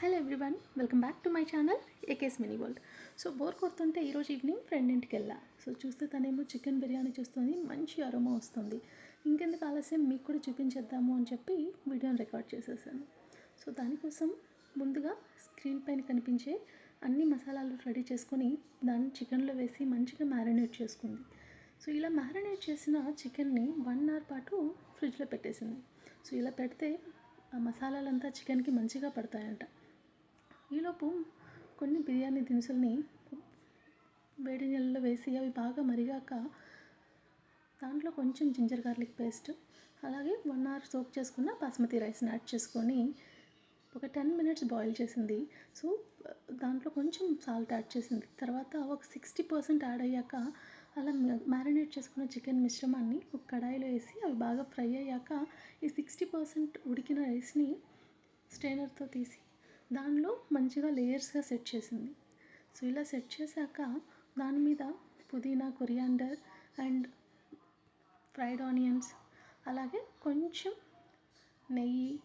Hello everyone welcome back to my channel AK's mini world so bore కొడుతుంటే ఈరోజు evening friend ఇంటికి వెళ్ళా. So చూస్తే తనేమో చికెన్ బిర్యానీ చూస్తుంది మంచి అరోమా వస్తుంది. ఇంకెందుకు ఆలస్యం మీకు కూడా చూపించేద్దాము అని చెప్పి వీడియోని రికార్డ్ చేసేసాను. సో దానికోసం ముందుగా స్క్రీన్ పైన కనిపించే అన్ని మసాలాలు రెడీ చేసుకొని దాన్ని చికెన్లో వేసి మంచిగా మ్యారినేట్ చేసుకుంది. సో ఇలా మ్యారినేట్ చేసిన చికెన్ని వన్ అవర్ పాటు ఫ్రిడ్జ్లో పెట్టేసింది. సో ఇలా పెడితే ఆ మసాలాలంతా చికెన్కి మంచిగా పడతాయంట. ఈలోపు కొన్ని బిర్యానీ దినుసుల్ని వేడి నీళ్ళలో వేసి అవి బాగా మరిగాక దాంట్లో కొంచెం జింజర్ గార్లిక్ పేస్ట్ అలాగే వన్ అవర్ సోక్ చేసుకున్న బాస్మతి రైస్ని యాడ్ చేసుకొని ఒక టెన్ మినిట్స్ బాయిల్ చేసింది. సో దాంట్లో కొంచెం సాల్ట్ యాడ్ చేసింది. తర్వాత ఒక సిక్స్టీ పర్సెంట్ యాడ్ అయ్యాక అలా మ్యారినేట్ చేసుకున్న చికెన్ మిశ్రమాన్ని ఒక కడాయిలో వేసి అవి బాగా ఫ్రై అయ్యాక ఈ సిక్స్టీ పర్సెంట్ ఉడికిన రైస్ని స్ట్రైనర్తో తీసి దానిలో మంచిగా లేయర్స్గా సెట్ చేసింది. సో ఇలా సెట్ చేశాక దాని మీద పుదీనా కొరియాండర్ అండ్ ఫ్రైడ్ ఆనియన్స్ అలాగే కొంచెం నెయ్యి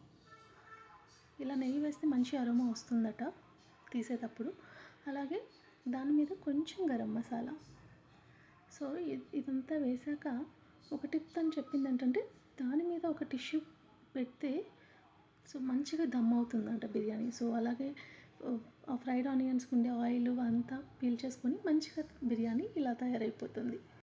ఇలా నెయ్యి వేస్తే మంచి అరోమా వస్తుందట తీసేటప్పుడు. అలాగే దాని మీద కొంచెం గరం మసాలా. సో ఇదంతా వేశాక ఒక టిప్ తను చెప్పింది ఏంటంటే దాని మీద ఒక టిష్యూ పెడితే సో మంచిగా దమ్ అవుతుందంట బిర్యానీ. సో అలాగే ఆ ఫ్రైడ్ ఆనియన్స్కి ఉండే ఆయిల్ అంతా పీల్ చేసుకొని మంచిగా బిర్యానీ ఇలా తయారైపోతుంది.